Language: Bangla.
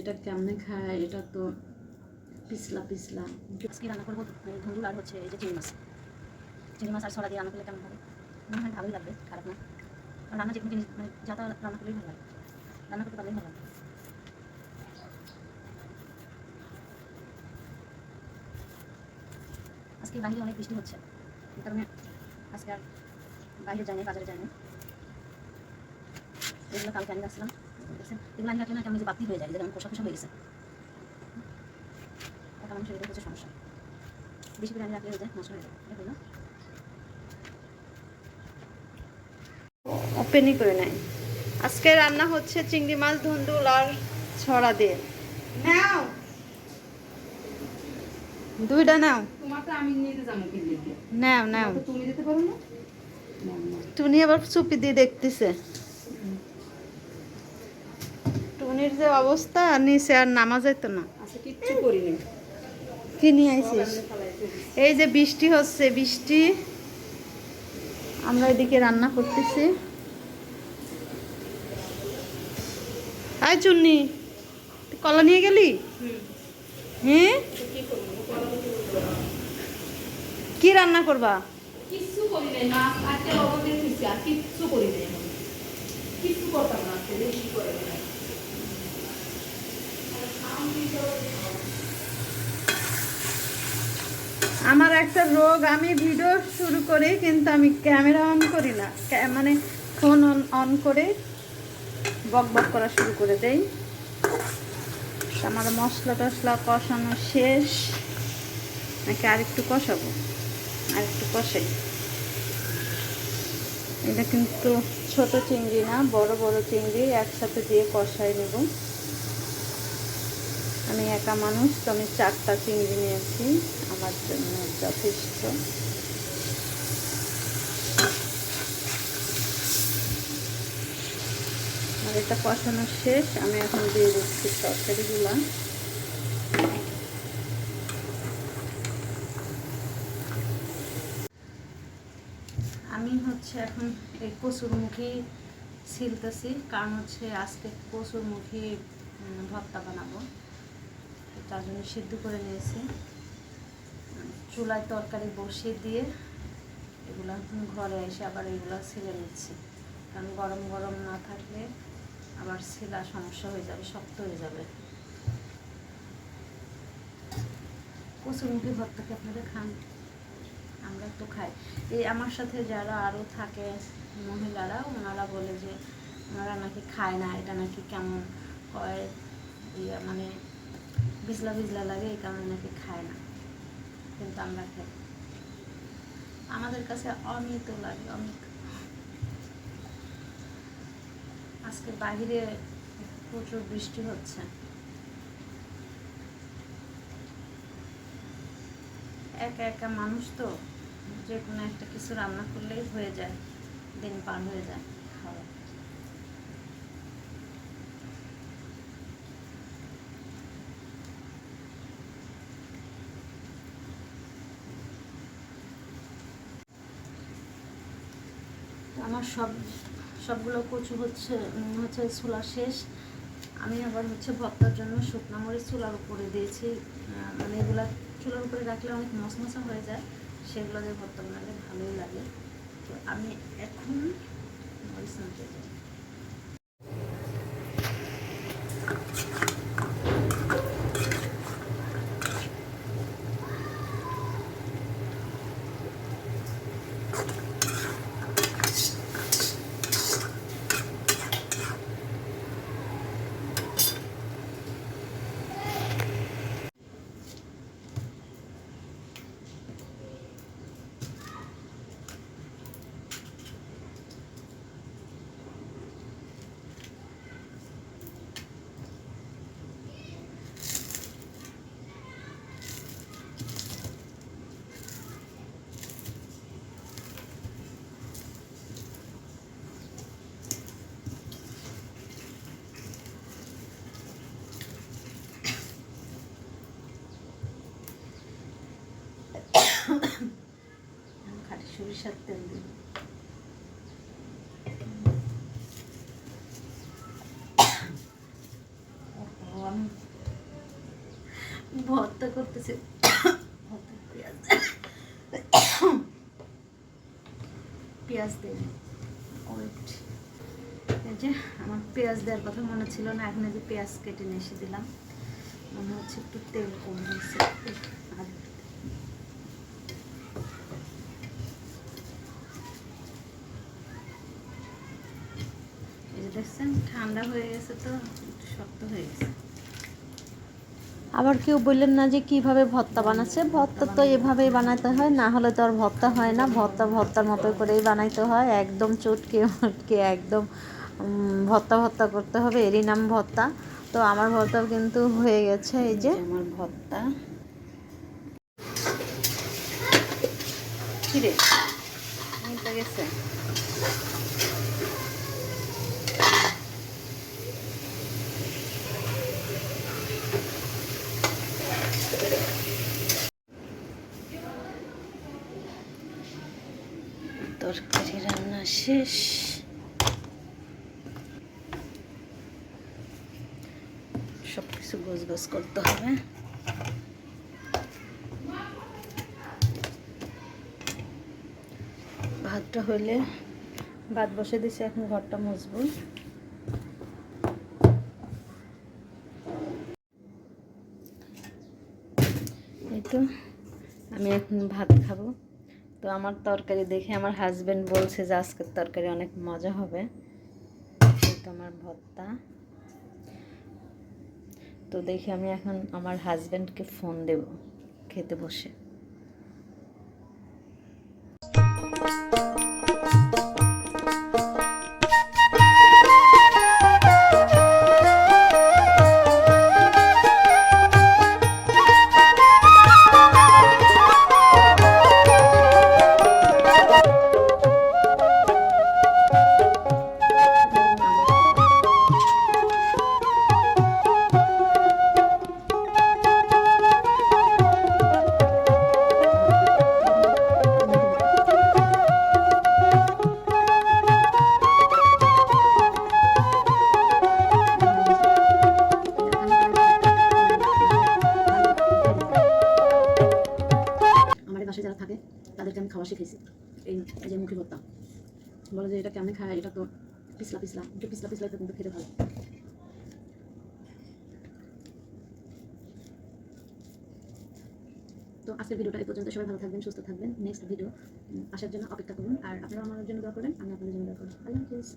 এটা কেমনে খায়? এটা তো পিছলা পিছলা। আজকে রান্না করব? ধুন্দুল আর হচ্ছে এই যে চিংড়ি মাছ। চিংড়ি মাছ আর ছড়া দিয়ে রান্না করলে কেমন হবে? মনে হয় ভালোই লাগবে, খারাপ না? রান্না যে কোনো জিনিস মানে যা তা রান্না করলেই ভালো লাগে। রান্না করতে পারলেই ভালো লাগে। আজকে বাইরে অনেক বৃষ্টি হচ্ছে। এই কারণে আজকে আর বাইরে যাইনি, বাজারে যাইনি। এগুলো কালকে আমি আসলাম এগুলো আমি রাখলে না কেমন যে বাতি হয়ে যায় যেমন কষা কষা হয়ে গেছে। একটা মানুষের এটা হচ্ছে সমস্যা। বেশি করে আমি রাখলে হয়ে যায় নষ্ট হয়ে যায়। এটা ওপেনই করে নেয়। আজকে রান্না হচ্ছে চিংড়ি মাছ ধুন্দুল আর ছড়া দিয়ে। নাও! দুইটা নাও। নাও নাও। তুমি আবার চুপি দিয়ে দেখতেছে। টুনির যে অবস্থা নিচে আর নামা যেত না। আচ্ছা কিচ্ছু করিনি। কি নিয়ে আইছিস? এই যে বৃষ্টি হচ্ছে বৃষ্টি। আমরা এদিকে রান্না করতেছি। আয় চুন্নি কলা নিয়ে গেলি? হ্যাঁ? কি রান্না করবা? কিচ্ছু করি নাই মাছ আজকে লবণ দিয়ে কিচ্ছু করি নাই। কিচ্ছু করতাম না আজকে বেশি করে নাই। আমার একটা রোগ, আমি ভিডিও শুরু করি, কিন্তু আমি ক্যামেরা অন করি না। মানে ফোন অন অন করে বক বক করা শুরু করে দেই। আমার মশলা টশলা কষানো শেষ। নাকি আরেকটু কষাবো? আরেকটু কষাই। এটা কিন্তু ছোট চিংড়ি না, বড় বড় চিংড়ি, একসাথে দিয়ে কষাই নেব। আমি একা মানুষ, তো আমি চারটা চিংড়ি নিয়েছি। আমার জন্য যথেষ্ট। আর এটা কষানো শেষ, আমি এখন দিয়ে দিচ্ছি তরকারিগুলা। আমি হচ্ছে এখন এই কচুরমুখী ছিলতেছি, কারণ হচ্ছে আজকে কচুরমুখী ভর্তা বানাবো। তার জন্য সিদ্ধ করে নিয়েছি। চুলায় তরকারি বসিয়ে দিয়ে এগুলো ঘরে এসে আবার এগুলো ছিলে নিচ্ছি। কারণ গরম গরম না থাকলে আবার ছিলা সমস্যা হয়ে যাবে, শক্ত হয়ে যাবে। কচুরমুখী ভর্তা কি আপনারা খান? আমরা তো খাই। এই আমার সাথে যারা আরও থাকে মহিলারা, ওনারা বলে যে ওনারা নাকি খায় না, এটা নাকি কেমন হয় মানে বিজলা বিজলা লাগে, এই কারণে নাকি খায় না। কিন্তু আমরা খাই। আমাদের কাছে অমিত লাগে, অমিত। আজকে বাহিরে প্রচুর বৃষ্টি হচ্ছে। একা একা মানুষ তো, যে কোনো একটা কিছু রান্না করলেই হয়ে যায়, দিন পার হয়ে যায়। আমার সব, সবগুলো কচু হচ্ছে হচ্ছে ছোলা শেষ। আমি আবার হচ্ছে ভর্তার জন্য শুকনো মরিচ চুলার উপরে দিয়েছি। মানে এগুলা চুলার উপরে রাখলে অনেক মশমশা হয়ে যায়, সেগুলো দিয়ে ভর্তা বানালে ভালোই লাগে। তো আমি এখন মরিচ নাড়তে যাই আমি খাটি সরিষার তেল ও বানাবো ভর্তা করতেছে। পেঁয়াজ। পেঁয়াজ দেয় ওয়েট যে আমার পেঁয়াজ দেওয়ার কথা মনে ছিল না, এখন যে পেঁয়াজ কেটে নিয়ে এসে দিলাম। মনে হচ্ছে একটু তেল কম হয়েছে আর একটু এই যে দেখছেন? ঠান্ডা হয়ে গেছে তো শক্ত হয়ে গেছে। আবার কেউ বললেন না যে কীভাবে ভর্তা বানাচ্ছে? ভর্তা তো এভাবেই বানাতে হয় না হলে তো আর ভর্তা হয় না। ভর্তা ভর্তার মতো করেই বানাইতে হয়। একদম চটকে মটকে একদম ভর্তা ভর্তা করতে হবে। এরই নাম ভর্তা। তো আমার ভর্তাও কিন্তু হয়ে গেছে এই যে। আমার ভর্তা। কিরে গেছে তরকারি রান্না শেষ। সব কিছু গোছ গোছ করতে হবে। ভাতটা হইলে ভাত বসে দিছে, এখন ঘরটা মুছবো। এই তো, আমি এখন ভাত খাব। তো আমার তরকারি দেখে আমার হাজব্যান্ড বলছে যে আজকের তরকারি অনেক মজা হবে। আমার ভত্তা তো দেখি আমি এখন আমার হাজব্যান্ডকে ফোন দেব, খেতে বসে। বলে যে এটা কেমন খায় এটা তো পিছলা পিছলা, একটু পিছলা পিছলা এটা কিন্তু খেতে ভালো। তো আজকের ভিডিওটা এই পর্যন্ত। সবাই ভালো থাকবেন, সুস্থ থাকবেন। নেক্সট ভিডিও আসার জন্য অপেক্ষা করুন। আর আপনারা আমার জন্য দোয়া করেন, আমি আপনাদের জন্য দোয়া করি। আল্লাহ হাফিজ।